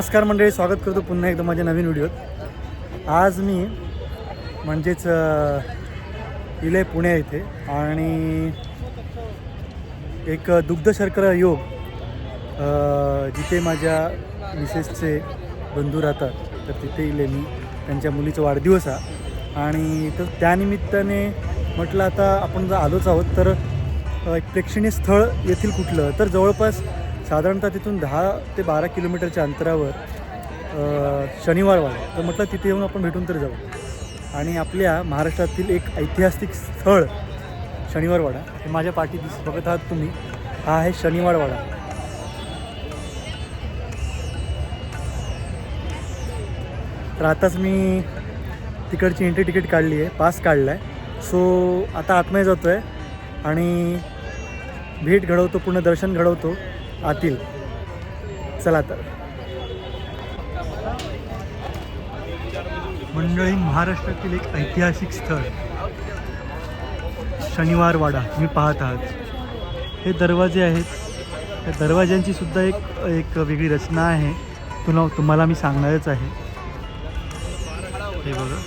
नमस्कार मंडळी स्वागत करतो पुन्हा एकदा माझ्या नवीन व्हिडिओत. आज मी म्हणजेच इले पुणे इथे आणि एक दुग्ध शर्करा योग जिथे माझ्या मिसेसचे बंधू राहतात तर तिथे इले मी त्यांच्या मुलीचा वाढदिवस हा. आणि तर त्यानिमित्ताने म्हटलं आता आपण जर आलोच आहोत तर एक प्रेक्षणीय स्थळ येथील कुठलं? तर जवळपास साधारणतः तिथून दहा ते बारा किलोमीटरच्या अंतरावर शनिवारवाडा तर म्हटलं तिथे येऊन आपण भेटून तर जाऊ. आणि आपल्या महाराष्ट्रातील एक ऐतिहासिक स्थळ शनिवारवाडा हे माझ्या पाठी दिस बघत आहात तुम्ही. हा आहे शनिवारवाडा. तर आताच मी तिकडची एंट्री तिकीट काढली आहे पास काढला आहे सो आता आतमध्ये जातो आहे आणि भेट घडवतो पूर्ण दर्शन घडवतो. आतील. चला तर. मंडळी महाराष्ट्रातील एक ऐतिहासिक स्थळ. शनिवारवाडा तुम्ही पाहत आहात. हे दरवाजे आहेत. त्या दरवाज्यांची सुद्धा एक एक वेगळी रचना आहे. तुला तुम्हाला मी सांगणारच आहे. हे बघा.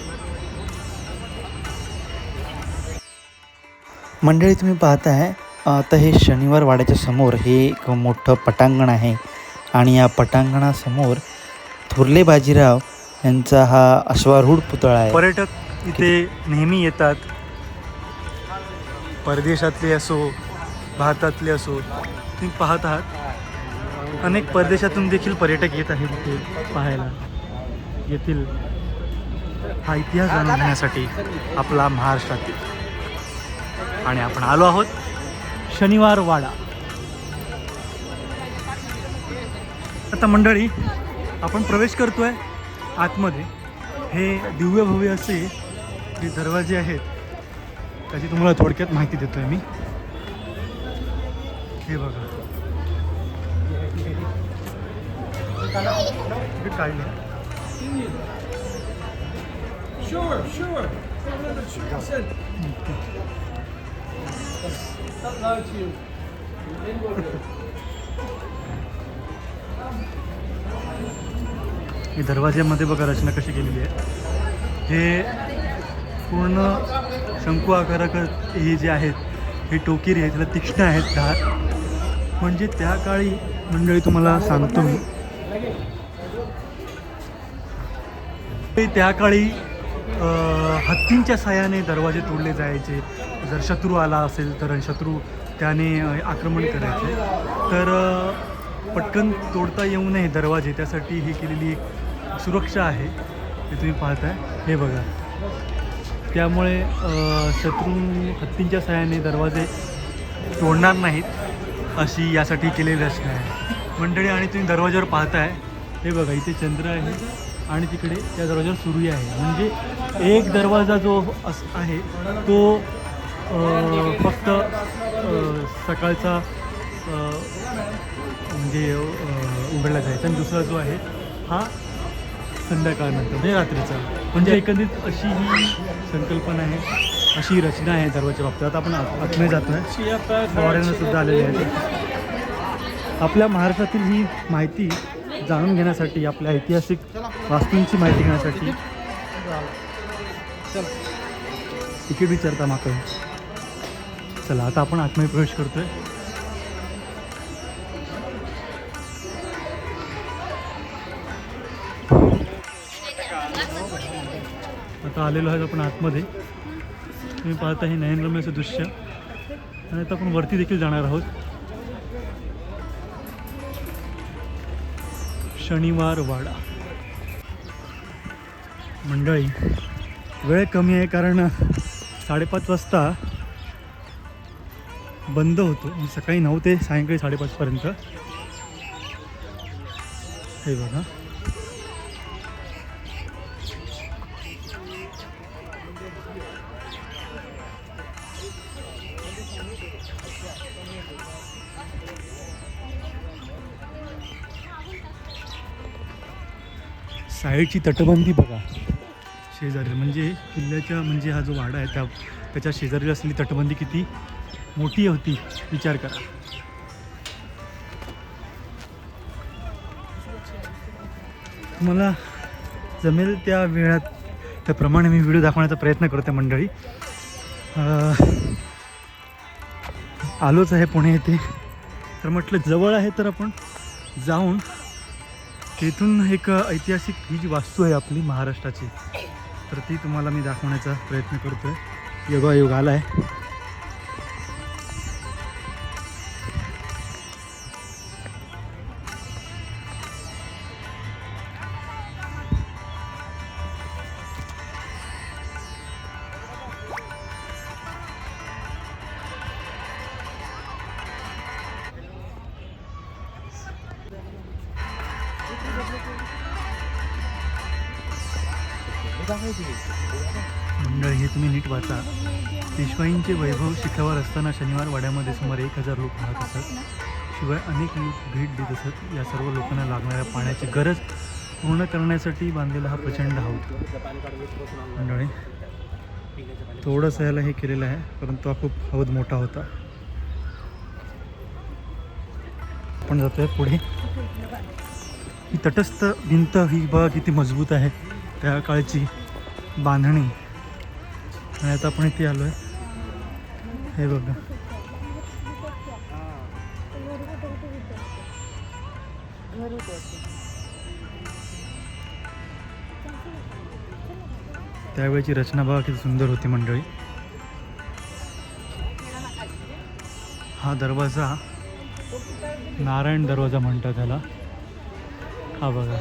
मंडळी तुम्ही पाहताय आता हे शनिवार वाड्याच्या समोर हे एक मोठं पटांगण आहे. आणि या पटांगणासमोर थोरले बाजीराव यांचा हा अश्वारूढ पुतळा आहे. पर्यटक इथे नेहमी येतात. परदेशातले असो भारतातले असो तुम्ही पाहत आहात. अनेक परदेशातून देखील पर्यटक येत आहेत इथे पाहायला. येथील हा इतिहास जाणून घेण्यासाठी आपला महाराष्ट्रातील. आणि आपण आलो आहोत. शनिवार वाडा. आता मंडळी आपण प्रवेश करतोय आतमध्ये. हे दिव्य भव्य असे जे दरवाजे आहेत त्याची तुम्हाला थोडक्यात माहिती देतोय मी. हे बघा. काढले Sure, sure. You. ही दरवाज्यामध्ये बघा रचना कशी केलेली आहे हे पूर्ण शंकू आकारक हे जे आहेत हे टोकिरी आहेत त्याला तीक्ष्ण आहेत धार म्हणजे त्या काळी मंडळी तुम्हाला सांगतो मी ते त्या काळी हत्तींच्या सहाय्याने दरवाजे तोडले जायचे. जर शत्रू आला असेल तर शत्रू त्याने आक्रमण करायचे. तर पटकन तोडता येऊ नये दरवाजे. त्यासाठी ही केलेली एक सुरक्षा आहे. ते तुम्ही पाहताय. हे बघा. त्यामुळे शत्रू हत्तींच्या सहाय्याने दरवाजे तोडणार नाहीत अशी यासाठी केलेली रचना आहे. मंडळी आणि तुम्ही दरवाज्यावर पाहताय. हे बघा इथे चंद्र आहे. आणि तिकडे त्या दरवाज्यावर सूर्य आहे. म्हणजे एक दरवाजा जो अस आहे तो फक्त सकाळचा म्हणजे उघडला जायचा. आणि दुसरा जो आहे हा संध्याकाळनंतर म्हणजे रात्रीचा. म्हणजे एकंदरीत अशी ही संकल्पना आहे अशी रचना आहे दरवाजा बाबतीत. आता आपण आत्मे जातो आहे आलेले आहेत. आपल्या महाराष्ट्रातील ही माहिती जाणून घेण्यासाठी आपल्या ऐतिहासिक वास्तूंची माहिती घेण्यासाठी. तिकीट विचारता मात्र चला आता आपण आतमध्ये प्रवेश करतोय. आता आलेलो आहे आपण आतमध्ये. तुम्ही पाहता हे नयनरम्य असं दृश्य. आणि आता आपण वरती देखील जाणार आहोत. शनिवार वाडा मंडळी वेळ कमी आहे कारण साडेपाच वाजता बंद होतो. सकाळी नऊ ते सायंकाळी साडेपाचपर्यंत हे बघा. साईडची तटबंदी बघा. शेजारी. म्हणजे किल्ल्याच्या म्हणजे हा जो वाडा आहे त्या त्याच्या शेजारी असलेली तटबंदी किती मोठी होती विचार करा. तुम्हाला जमेल त्या वेळात त्याप्रमाणे मी व्हिडिओ दाखवण्याचा प्रयत्न करतो मंडळी. आलोच आहे पुणे येथे. तर म्हटलं जवळ आहे तर आपण जाऊन तेथून एक ऐतिहासिक ही जी वास्तू आहे आपली महाराष्ट्राची. तर ती तुम्हाला मी दाखवण्याचा प्रयत्न करतो आहे योगायोग आला आहे मंडळ हे तुम्ही नीट वाचा. पेशवाईंचे वैभव शिखावर असताना शनिवार वाड्यामध्ये सुमारे एक हजार लोक राहत असत. शिवाय अनेक लोक भेट देत असत. या सर्व लोकांना लागणाऱ्या पाण्याची गरज पूर्ण करण्यासाठी बांधलेला हा प्रचंड हौद. मंडळी थोडंसं याला हे केलेलं आहे परंतु हा खूप हौद मोठा होता. आपण जातोय पुढे. ही तटस्थ भिंत ही बघा किती मजबूत आहे. त्या काळची बांधणी. आणि आता आपण इथे आलो आहे हे बघा. त्यावेळेची रचना बघा किती सुंदर होती मंडळी. हा दरवाजा नारायण दरवाजा म्हणतात त्याला. हा बघा.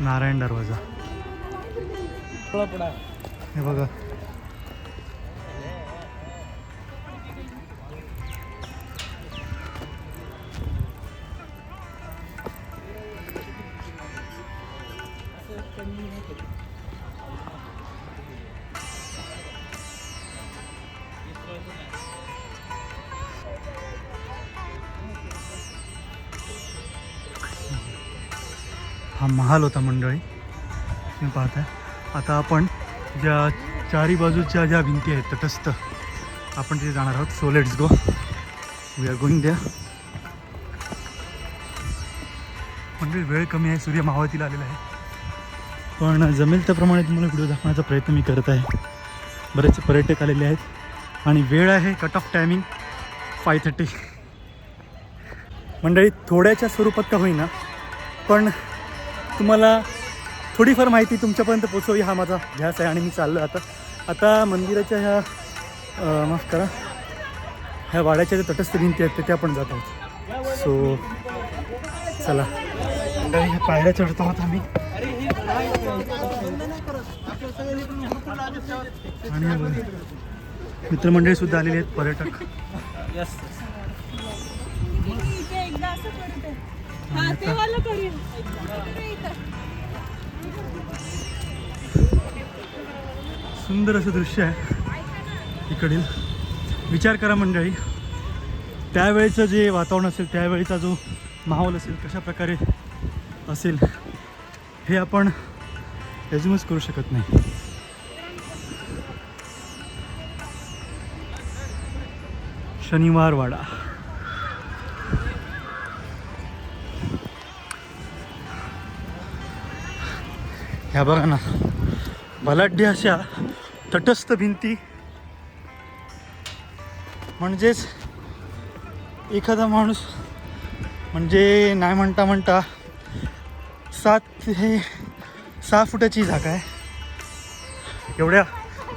नारायण दरवाजा. हे बघा. हा महाल होता मंडळी. तुम्ही पाहताय. आता आपण ज्या चारी बाजूच्या ज्या भिंती आहेत तटस्थ आपण तिथे जाणार आहोत. So let's go we are going द्या म्हणजे वेळ कमी आहे सूर्य मावळतीला आलेला आहे. पण जमेल त्याप्रमाणे तुम्हाला व्हिडिओ दाखवण्याचा प्रयत्न मी करत आहे. बरेचसे पर्यटक आलेले आहेत. आणि वेळ आहे cut off timing five thirty मंडळी थोड्याच्या स्वरूपात का होईना पण तुम्हाला थोडीफार माहिती तुमच्यापर्यंत पोचवावी हा माझा ध्यास आहे आणि मी चाललो आहे आता. आता मंदिराच्या ह्या अं, माफ करा. ह्या वाड्याच्या ज्या तटस्थ भिंती आहेत तिथे आपण जात आहोत. सो चला. मंडळी ह्या पायऱ्या चढतो आहोत आम्ही. आणि हे मित्रमंडळी सुद्धा आलेली आहेत पर्यटक. सुंदर असं दृश्य आहे. इकडील. विचार करा मंडळी. त्यावेळेचं जे वातावरण असेल त्यावेळेचा जो माहोल असेल कशा प्रकारे असेल हे आपण रेझ्युमच करू शकत नाही. शनिवार वाडा ह्या बघा ना. बलाढ्य अशा तटस्थ भिंती. म्हणजेच एखादा माणूस म्हणजे नाही म्हणता म्हणता सात हे सहा फुटाची जागा आहे. एवढ्या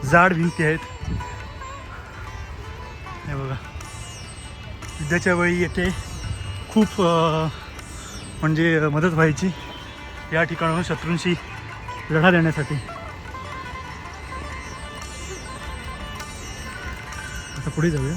जाड भिंती आहेत. हे बघा. युद्धाच्या वेळी येथे खूप म्हणजे मदत व्हायची. या ठिकाणाहून शत्रूंशी लढा देण्यासाठी. आता पुढे जाऊया.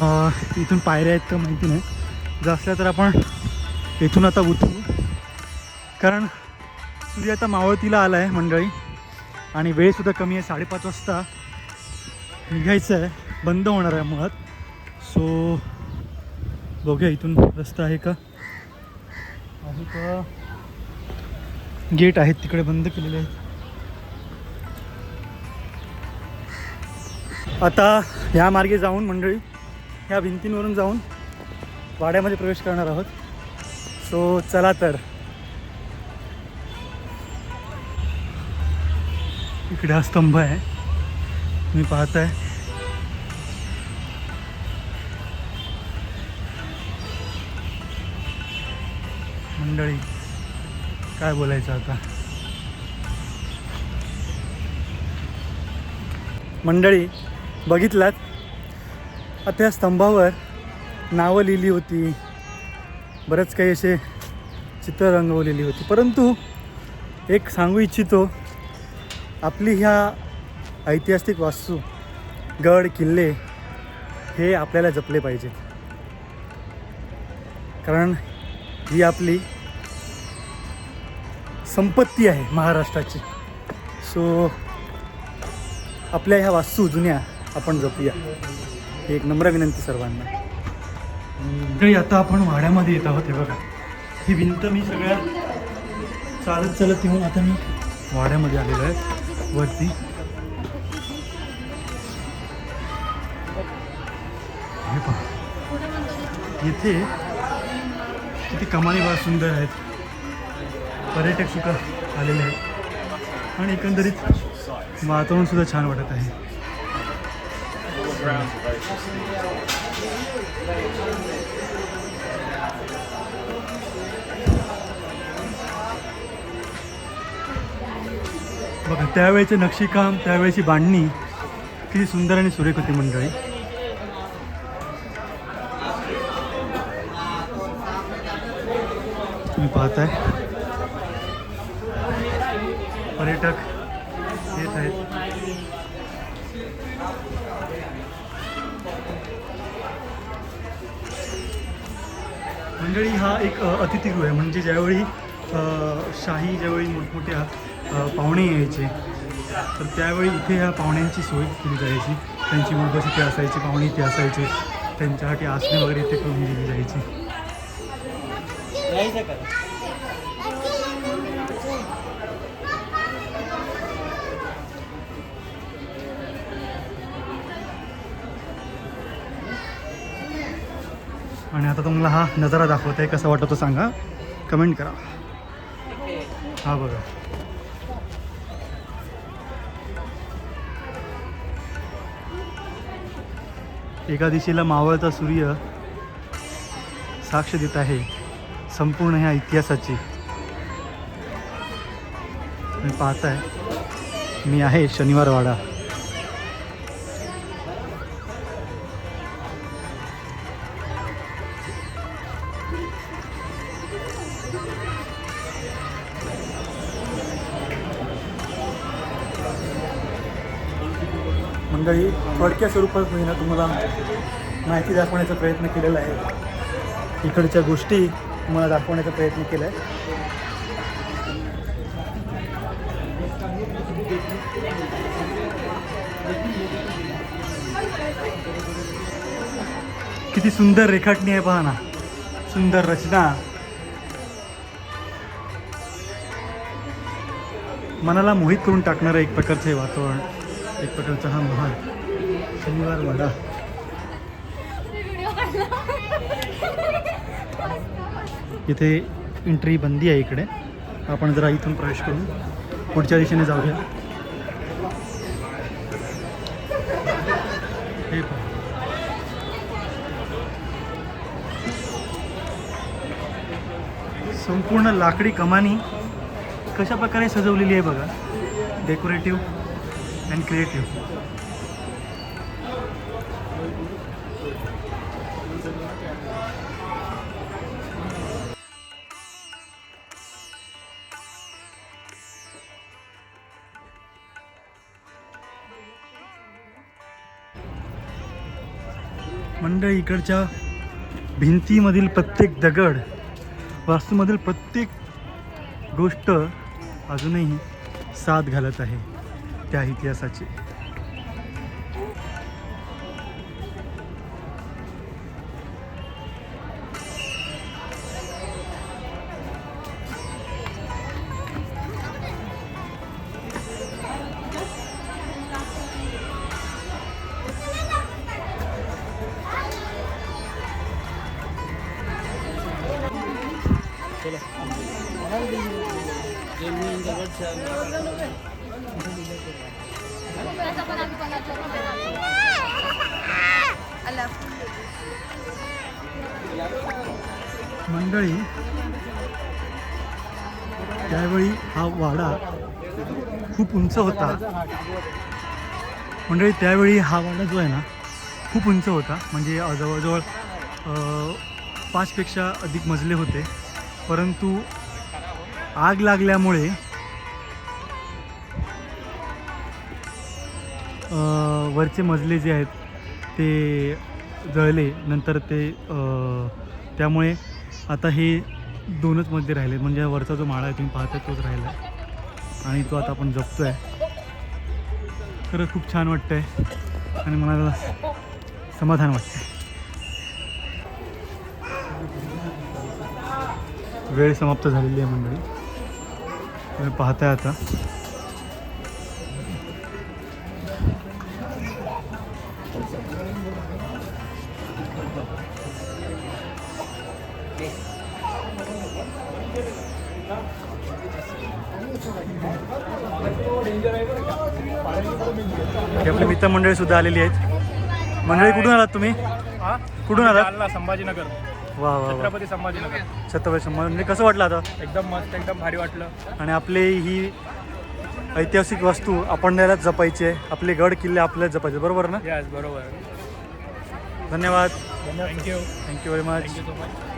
अं, इथून पायऱ्या आहेत का माहिती नाही. जर असल्या तर आपण इथून आता उतरू. कारण सूर्य आता मावळतीला आला आहे मंडळी. आणि वेळसुद्धा कमी आहे साडेपाच वाजता निघायचं आहे बंद होणार आहे मुळात सो बघूया इथून रस्ता आहे का? आहे का? गेट आहेत तिकडे बंद केलेले आहेत. आता ह्या मार्गे जाऊन मंडळी ह्या भिंतींवरून जाऊन वाड्यामध्ये प्रवेश करणार आहोत. सो चला तर. इकडे हा स्तंभ आहे. मी पाहत आहे मंडळी काय बोलायचं आता? मंडळी बघितलात? आता या स्तंभावर नावं लिहिली होती. बरेच काही असे चित्र रंगवलेली होती. परंतु एक सांगू इच्छितो आपली ह्या ऐतिहासिक वास्तू गड किल्ले हे आपल्याला जपले पाहिजेत कारण ही आपली संपत्ती आहे महाराष्ट्राची. सो आपल्या ह्या वास्तू जुन्या आपण जपूया. ही एक नम्र विनंती सर्वांना. तरी आता आपण वाड्यामध्ये येत आहोत हे बघा. ही भिंत मी सगळ्या चालत चालत येऊन आता मी वाड्यामध्ये आलेलो आहे. वरती. हे पहा. इथे किती कमानी फार सुंदर आहेत. पर्यटक सुद्धा आलेले आहेत. आणि एकंदरीत वातावरण सुद्धा छान वाटत आहे. बघा त्यावेळेचे नक्षीकाम त्यावेळेची बांधणी किती सुंदर आणि सुरेख होती मंडळी. तुम्ही पाहताय. पर्यटक येत आहेत. मंडळी हा एक अतिथिगृह अतिथीगृह आहे. म्हणजे ज्यावेळी शाही ज्यावेळी मोठमोठ्या पाहुणे यायचे. तर त्यावेळी इथे ह्या पाहुण्यांची सोय केली जायची. त्यांची उर्बस इथे असायची पाहुणे इथे असायचे. त्यांच्यासाठी आसने वगैरे इथे करून दिली जायची. आणि आता तुम्हाला हा नजारा दाखवत आहे कसा वाटतो सांगा. कमेंट करा. हा बघा. एका दिशेला मावळता सूर्य साक्ष देत आहे संपूर्ण ह्या इतिहासाची. तुम्ही पाहताय मी आहे शनिवारवाडा. मंगळी मंडळी थोडक्या स्वरूपात होईना तुम्हाला माहिती दाखवण्याचा प्रयत्न केलेला आहे. इकडच्या गोष्टी तुम्हाला दाखवण्याचा प्रयत्न केला आहे किती सुंदर रेखाटणी आहे पहा ना. सुंदर रचना. मनाला मोहित करून टाकणारं एक प्रकारचं हे वातावरण एक प्रकारचा हा महाल. शनिवार वडा इथे एंट्री बंदी आहे इकडे. आपण जरा इथून प्रवेश करू. पुढच्या दिशेने जाऊया. हे संपूर्ण लाकडी कमानी कशा प्रकारे सजवलेली आहे बघा. डेकोरेटिव्ह अँड क्रिएटिव्ह मंडळी इकडच्या भिंतीमधील प्रत्येक दगड वास्तूमधील प्रत्येक गोष्ट अजूनही साथ घालत आहे त्या इतिहासाची. मंडळी त्यावेळी हा वाडा खूप उंच होता. मंडळी त्यावेळी हा वाडा जो आहे ना खूप उंच होता. म्हणजे जवळजवळ पाचपेक्षा अधिक मजले होते. परंतु आग लागल्यामुळे वरचे मजले जे आहेत ते जळले. नंतर ते त्यामुळे आता हे दोनच मध्ये राहिले. म्हणजे वरचा जो माळा आहे तुम्ही पाहता तोच राहिला. आणि तो आता आपण जपतो आहे खरंच खूप छान वाटतंय. आणि मनाला समाधान वाटतंय. वेळ समाप्त झालेली आहे मंडळी. तुम्ही पाहताय आता. मित्रमंडळी सुद्धा आलेली आहेत. मंडळी कुठून आलात तुम्ही? कुठून आलात? संभाजीनगर. वा वा छत्रपती संभाजीनगर. छत्रपती संभाजी म्हणजे कसं वाटलं आता? एकदम मस्त एकदम भारी वाटलं. आणि आपले ही ऐतिहासिक वस्तू आपण जपायची आहे. आपले गड किल्ले आपल्याला जपायचे बरोबर ना? यस बरोबर. धन्यवाद. Thank you thank you very much thank you so much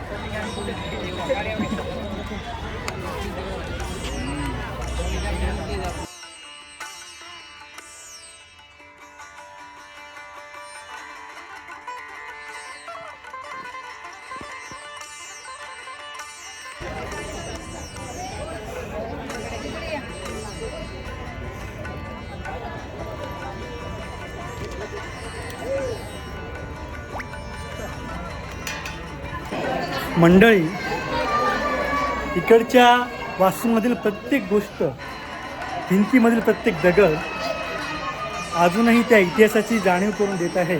मंडळी इकडच्या वास्तूमधील प्रत्येक गोष्ट भिंतीमधील प्रत्येक दगड अजूनही त्या इतिहासाची जाणीव करून देत आहे.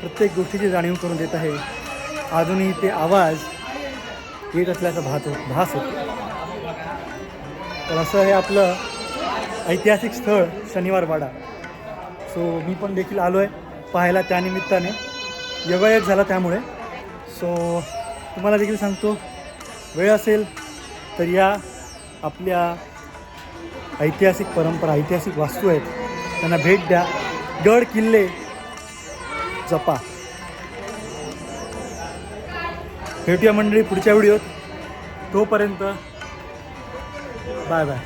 प्रत्येक गोष्टीची जाणीव करून देत आहे. अजूनही ते आवाज येत असल्याचा भास होत भास होतो. तर असं हे आपलं ऐतिहासिक स्थळ शनिवार वाडा. सो मी पण देखील आलो आहे पाहायला त्यानिमित्ताने. योगायोग झाला त्यामुळे. सो तुम्हाला देखील सांगतो वेळ असेल तर या आपल्या ऐतिहासिक परंपरा ऐतिहासिक वास्तू आहेत. त्यांना भेट द्या. गड किल्ले जपा. भेटूया मंडळी पुढच्या व्हिडिओत. तोपर्यंत बाय बाय.